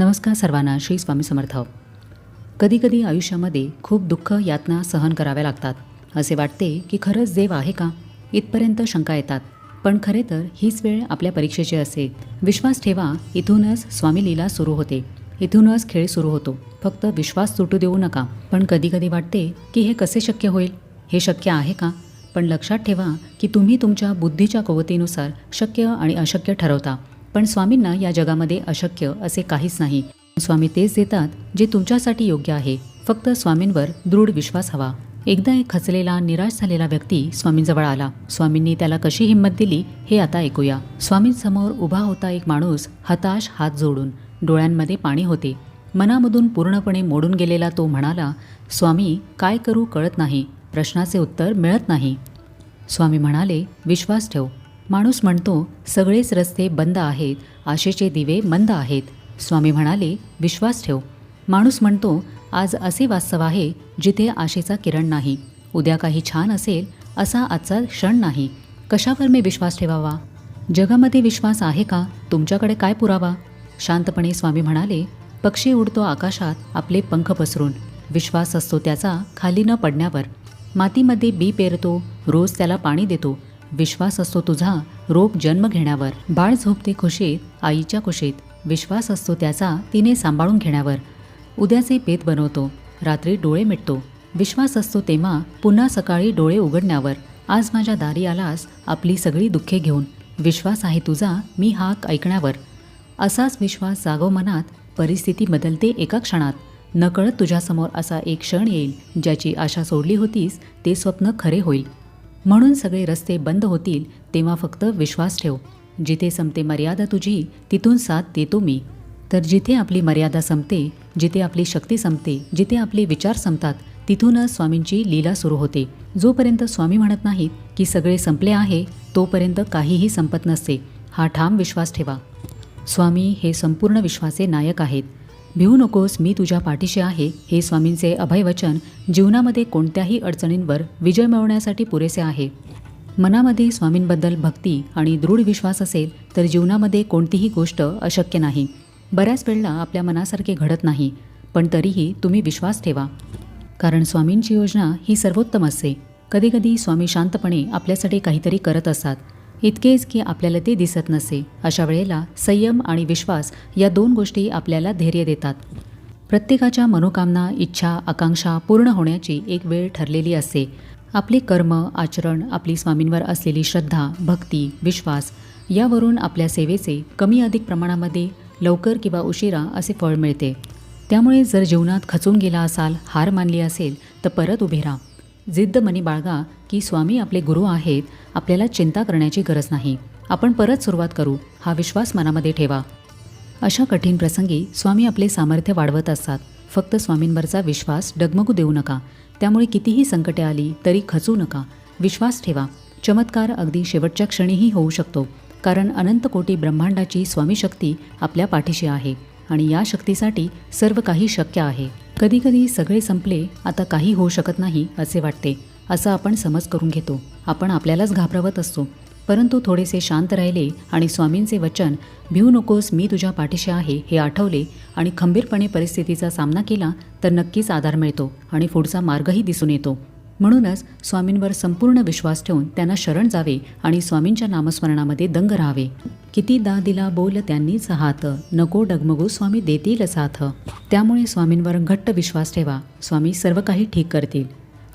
नमस्कार सर्वांना श्री स्वामी समर्थ. कधीकधी आयुष्यामध्ये खूप दुःख यातना सहन कराव्या लागतात. असे वाटते की खरंच देव आहे का? इथपर्यंत शंका येतात. पण खरे तर हीच वेळ आपल्या परीक्षेची असते. विश्वास ठेवा इथूनच स्वामी लीला सुरू होते. इथूनच खेळ सुरू होतो. फक्त विश्वास सुटू देऊ नका. पण कधीकधी वाटते की हे कसे शक्य होईल? हे शक्य आहे का? पण लक्षात ठेवा की तुम्ही तुमच्या बुद्धीच्या कवतीनुसार शक्य आणि अशक्य ठरवता. पण स्वामींना या जगामध्ये अशक्य असे काहीच नाही. स्वामी तेच देतात जे तुमच्यासाठी योग्य आहे. फक्त स्वामींवर दृढ विश्वास हवा. एकदा एक खचलेला निराश झालेला व्यक्ती स्वामींजवळ आला. स्वामींनी त्याला कशी हिंमत दिली हे आता ऐकूया. स्वामींसमोर उभा होता एक माणूस हताश हात जोडून. डोळ्यांमध्ये पाणी होते. मनामधून पूर्णपणे मोडून गेलेला तो म्हणाला स्वामी काय करू कळत नाही. प्रश्नाचे उत्तर मिळत नाही. स्वामी म्हणाले विश्वास ठेव. माणूस म्हणतो सगळेच रस्ते बंद आहेत आशेचे दिवे मंद आहेत. स्वामी म्हणाले विश्वास ठेव. माणूस म्हणतो आज असे वास्तव आहे जिथे आशेचा किरण नाही. उद्या काही छान असेल असा आजचा क्षण नाही. कशावर मी विश्वास ठेवावा? जगामध्ये विश्वास आहे का? तुमच्याकडे काय पुरावा? शांतपणे स्वामी म्हणाले पक्षी उडतो आकाशात आपले पंख पसरून. विश्वास असतो त्याचा खाली न पडण्यावर. मातीमध्ये बी पेरतो रोज त्याला पाणी देतो. विश्वास असतो तुझा रोप जन्म घेण्यावर. बाळ झोपते खुशीत आईच्या कुशीत विश्वास असतो त्याचा तिने सांभाळून घेण्यावर. उद्याचे पेत बनवतो रात्री डोळे मिटतो. विश्वास असतो तेव्हा पुन्हा सकाळी डोळे उघडण्यावर. आज माझ्या दारी आलास आपली सगळी दुःखे घेऊन. विश्वास आहे तुझा मी हाक ऐकण्यावर. असाच विश्वास जागो मनात परिस्थिती बदलते एका क्षणात. नकळत तुझ्यासमोर असा एक क्षण येईल ज्याची आशा सोडली होतीस ते स्वप्न खरे होईल. म्हणून सगळे रस्ते बंद होतील तेव्हा फक्त विश्वास ठेव. जिथे संपते मर्यादा तुझी तिथून साथ देतो मी. तर जिथे आपली मर्यादा संपते जिथे आपली शक्ती संपते जिथे आपले विचार संपतात तिथूनच स्वामींची लीला सुरू होते. जोपर्यंत स्वामी म्हणत नाहीत की सगळे संपले आहे तोपर्यंत काहीही संपत नसते. हा ठाम विश्वास ठेवा. स्वामी हे संपूर्ण विश्वाचे नायक आहेत. भिवू नकोस मी तुझ्या पाठीशी आहे हे स्वामींचे अभयवचन जीवनामध्ये कोणत्याही अडचणींवर विजय मिळवण्यासाठी पुरेसे आहे. मनामध्ये स्वामींबद्दल भक्ती आणि दृढ विश्वास असेल तर जीवनामध्ये कोणतीही गोष्ट अशक्य नाही. बऱ्याच वेळेला आपल्या मनासारखे घडत नाही पण तरीही तुम्ही विश्वास ठेवा. कारण स्वामींची योजना ही सर्वोत्तम असते कधीकधी स्वामी शांतपणे आपल्यासाठी काहीतरी करत असतात. इतकेच की आपल्याला ते दिसत नसे. अशा वेळेला संयम आणि विश्वास या दोन गोष्टी आपल्याला धैर्य देतात. प्रत्येकाच्या मनोकामना इच्छा आकांक्षा पूर्ण होण्याची एक वेळ ठरलेली असते. आपले कर्म आचरण आपली स्वामींवर असलेली श्रद्धा भक्ती विश्वास यावरून आपल्या सेवेचे कमी अधिक प्रमाणामध्ये लवकर किंवा उशिरा असे फळ मिळते. त्यामुळे जर जीवनात खचून गेला असाल हार मानली असेल तर परत उभे राहा. जिद्द मनी बाळगा की स्वामी आपले गुरु आहेत आपल्याला चिंता करण्याची गरज नाही. आपण परत सुरुवात करू. हा विश्वास मनामध्ये ठेवा. अशा कठीण प्रसंगी स्वामी आपले सामर्थ्य वाढवत असतात. फक्त स्वामींवरचा विश्वास डगमगू देऊ नका. त्यामुळे कितीही संकटे आली तरी खचू नका. विश्वास ठेवा. चमत्कार अगदी शेवटच्या क्षणीही होऊ शकतो. कारण अनंत कोटी ब्रह्मांडाची स्वामी शक्ती आपल्या पाठीशी आहे आणि या शक्तीसाठी सर्व काही शक्य आहे. कधीकधी सगळे संपले आता काही होऊ शकत नाही असे वाटते. असं आपण समज करून घेतो. आपण आपल्यालाच घाबरवत असतो. परंतु थोडेसे शांत राहिले आणि स्वामींचे वचन भिऊ नकोस मी तुझ्या पाठीशी आहे हे आठवले आणि खंबीरपणे परिस्थितीचा सामना केला तर नक्कीच आधार मिळतो आणि पुढचा मार्गही दिसून येतो. म्हणूनच स्वामींवर संपूर्ण विश्वास ठेवून त्यांना शरण जावे आणि स्वामींच्या नामस्मरणामध्ये दंग राहावे. किती दा दिला बोल त्यांनीच हात नको डगमगू स्वामी देतील साथ. त्यामुळे स्वामींवर घट्ट विश्वास ठेवा. स्वामी सर्व काही ठीक करतील.